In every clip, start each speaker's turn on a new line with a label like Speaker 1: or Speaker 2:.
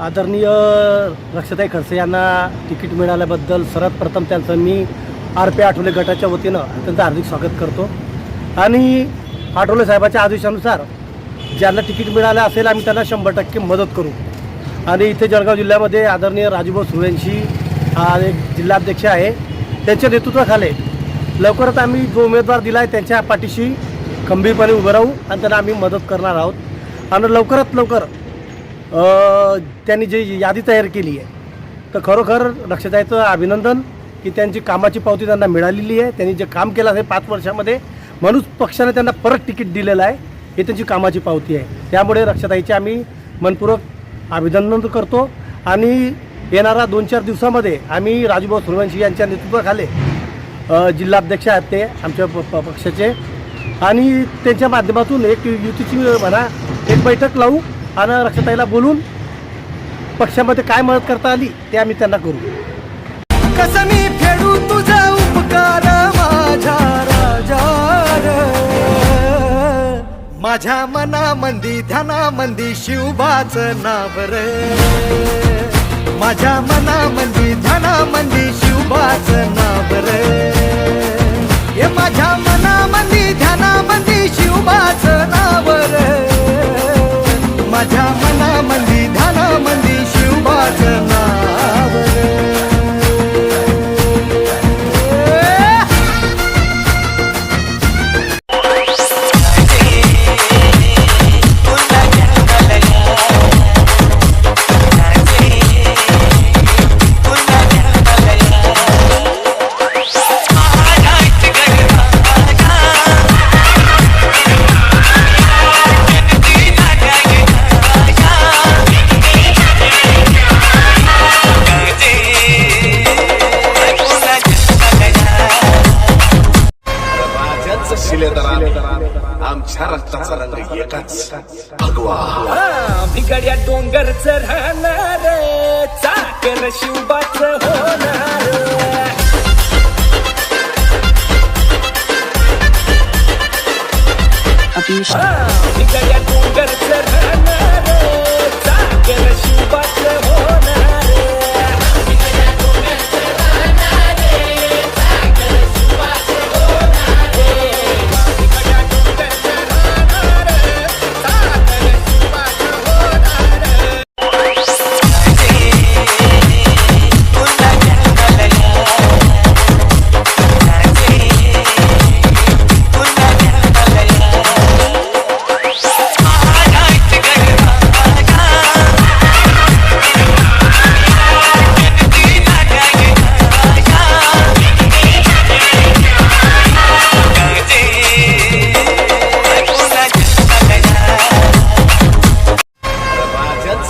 Speaker 1: आदरणीय रक्षताई खडसे यांना तिकीट मिळाल्याबद्दल सर्वात प्रथम त्यांचं मी आर पी आठवले गटाच्या वतीनं त्यांचं हार्दिक स्वागत करतो. आणि आठवले साहेबाच्या आदेशानुसार ज्यांना तिकीट मिळालं असेल आम्ही त्यांना शंभर टक्के मदत करू. आणि इथे जळगाव जिल्ह्यामध्ये आदरणीय राजूभाऊ सुरेंशी हा एक जिल्हाध्यक्ष आहे. त्यांच्या नेतृत्वाखाली लवकरच आम्ही जो उमेदवार दिला आहे त्यांच्या पाठीशी खंबीरपणे उभं राहू आणि त्यांना आम्ही मदत करणार आहोत. आणि लवकरात लवकर त्यांनी जी यादी तयार केली आहे तर खरोखर लक्षात अभिनंदन की त्यांची कामाची पावती त्यांना मिळालेली आहे. त्यांनी जे काम केलं आहे पाच वर्षामध्ये म्हणून पक्षाने त्यांना परत तिकीट दिलेलं आहे. ही त्यांची कामाची पावती आहे. त्यामुळे रक्षाताईचे आम्ही मनपूर्वक अभिनंदन करतो. आणि येणाऱ्या दोन चार दिवसामध्ये आम्ही राजूभाऊ सूर्यवंशी यांच्या नेतृत्वाखाली जिल्हाध्यक्ष आहेत ते आमच्या प- प- पक्षाचे. आणि त्यांच्या माध्यमातून एक युतीची म्हणा एक बैठक लावू. आणि रक्षताईला बोलून पक्षामध्ये काय मदत करता आली ते आम्ही त्यांना करू.
Speaker 2: कसं मी फेडू तुझा उपकार माझ्या राजा माझ्या मनामंदी ध्यानामंदी शिवबाच नाव रे. माझ्या मनामंदी ध्यानामंदी शिवबाच नाव
Speaker 3: राजाच शिलेदार आमच्या रक्ताचा रंग एकाच. भगवा.
Speaker 4: भिगड्या डोंगरच राहणार चाकर शिवबाच होणार भिगड्या डोंगरच राहणार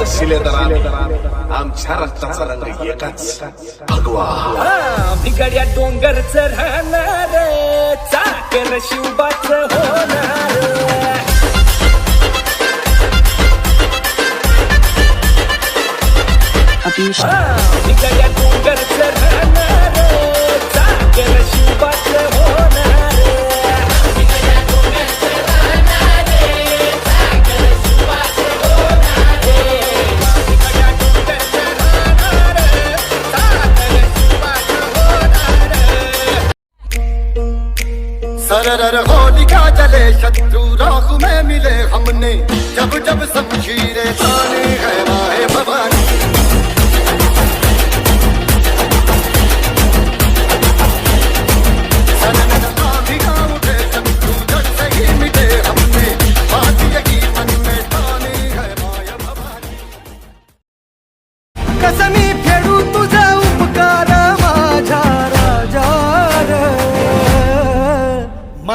Speaker 3: राजाच शिलेदार आमच्या रक्ताचा रंग एकाच भगवा.
Speaker 4: बिगड्या डोंगरच राहणार चाकर शिवबाच होणार भिगड्या डोंगरच राहणार
Speaker 5: सरर होलिका चले शत्रु राहु में मिले हमने जब जब शमशीरें ताने है भवानी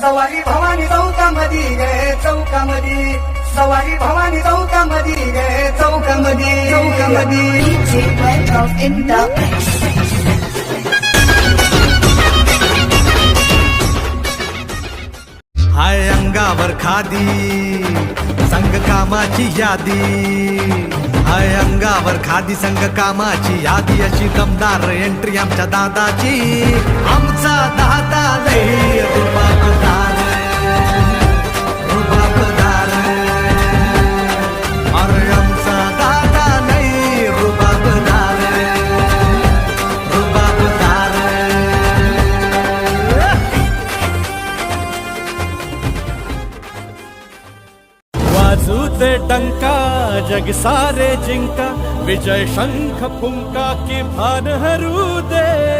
Speaker 2: सवारी भवानी चौकामधी गे चौकामधी सवारी भवानी चौकामधी गे चौकामधी चौकामधी
Speaker 6: DJ went
Speaker 2: हाय अंगावर खादी संघ कामाची यादी. हाय अंगावर खादी संघ कामाची यादी. अशी दमदार एंट्री आमच्या दादाची. आमचा दादा लई
Speaker 5: वाजूते डंका जग सारे जिंका विजय शंख फुंका की भान हरू दे।